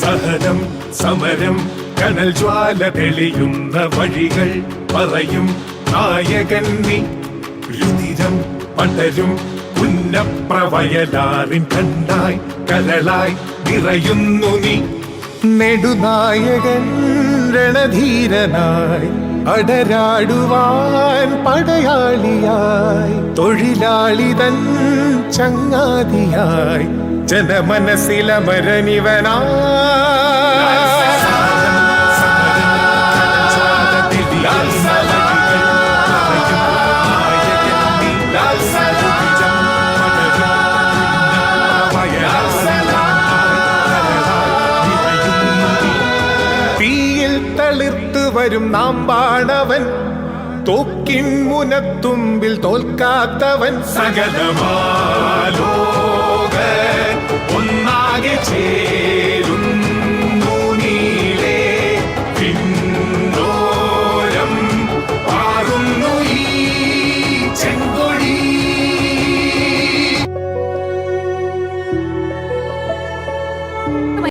സഹനം സമരം കനൽ ജ്വാല തെളിയുന്ന വഴികൾ പറയും നായകൻ നീ. രുതിരം പടരും പുന്നപ്രവയലാറിൻ കണ്ടായി കരളായി നിറയുന്നു നീ. നെടുനായകൻ രണധീരനായി അടരാടുവാൻ പടയാളിയായി തൊഴിലാളിതൻ ചങ്ങാതിയായി ജനമനസ്സിലമരനിവനാ തീയിൽ തളിർത്ത് വരും നാം പാണവൻ തോക്കിൻ മുനത്തുമ്പിൽ തോൽക്കാത്തവൻ. സകലമാലോക